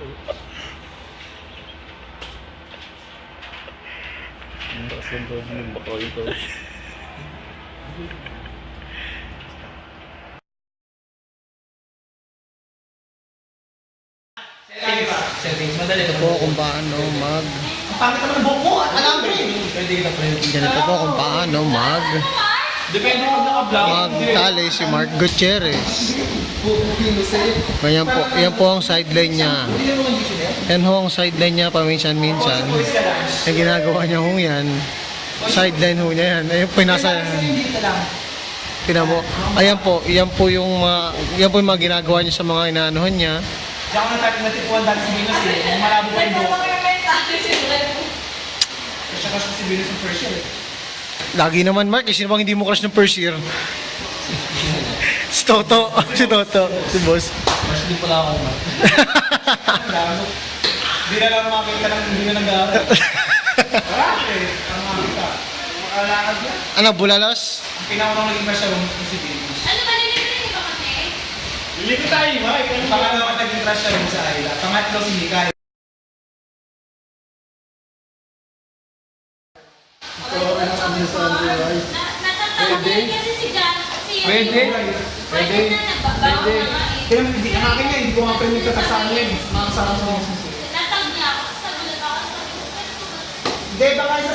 Ang taas lang daw ng bako ito. Settings, madali Ito po kung paano mag Ang pangit naman ng buhok mo, alam mo eh. Pwede kita pwede. ganito po kung paano mag Depende kung naka-vlog. magtali si Mark Gutierrez. Ganyan po, yan po ang sideline niya. Yan ho ang sideline niya paminsan-minsan. Yung ginagawa niya ho yan. Sideline ho niya yan. Ayun po yung nasa... Tingnan mo. Ayan po, yan po yung mga, yan po yung mga ginagawa niya sa mga inaanuhan niya. Diyan ko natin natipuan dati si Venus eh. Malabo pa yung buhok. Kasi kasi si Venus yung first year eh. Lagi naman Mark, eh, sino bang hindi mo crush ng first year? si Toto, si Toto, si boss. Mas di pala ako. Gago. Hindi na lang makita ng hindi na nag-aaral. Ano, bulalas? Ang pinaunang naging masyadong si Venus. Ano ba niyo ba kami? Lilipat tayo. Ang pangalawa naging crush siya sa Ayla. Pangatlo si Mika. Na- Jan, si Pwede. Pwede Pwede. eh. Kaya hindi ang akin nga, hindi ko nga pwede nagtatasaan yan. Mga kasama sa mga susunod. Natag niya ako, sabi na ako, sabi ko, "Pwede ko ba?" Hindi, baka sa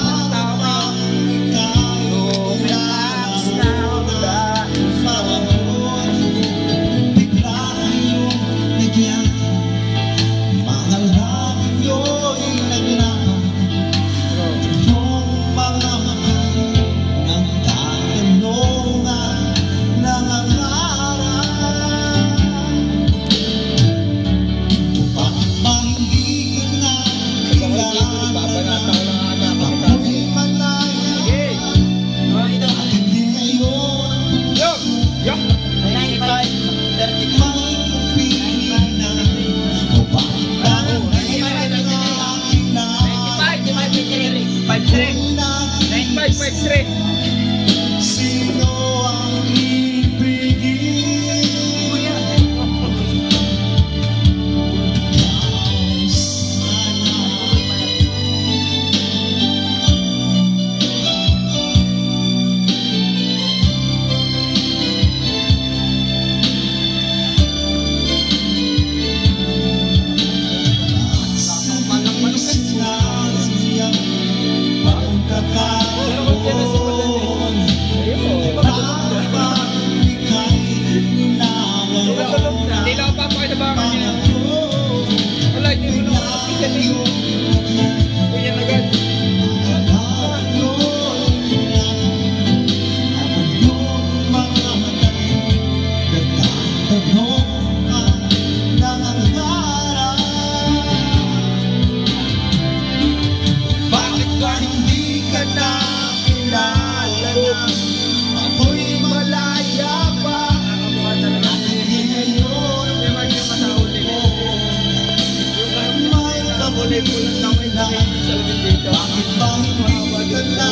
kulay po ng kayo sa labit dito. Bakit ba hindi ka na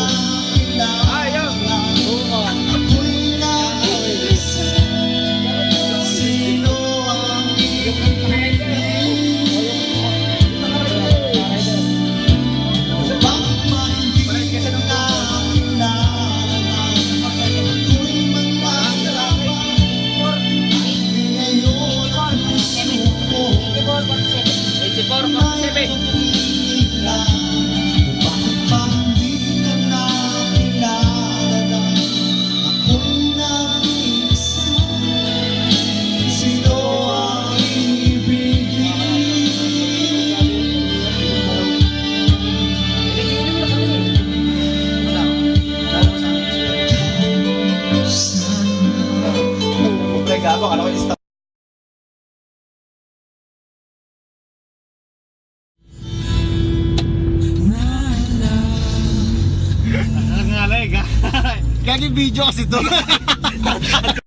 kilala? Gagi video kasi to.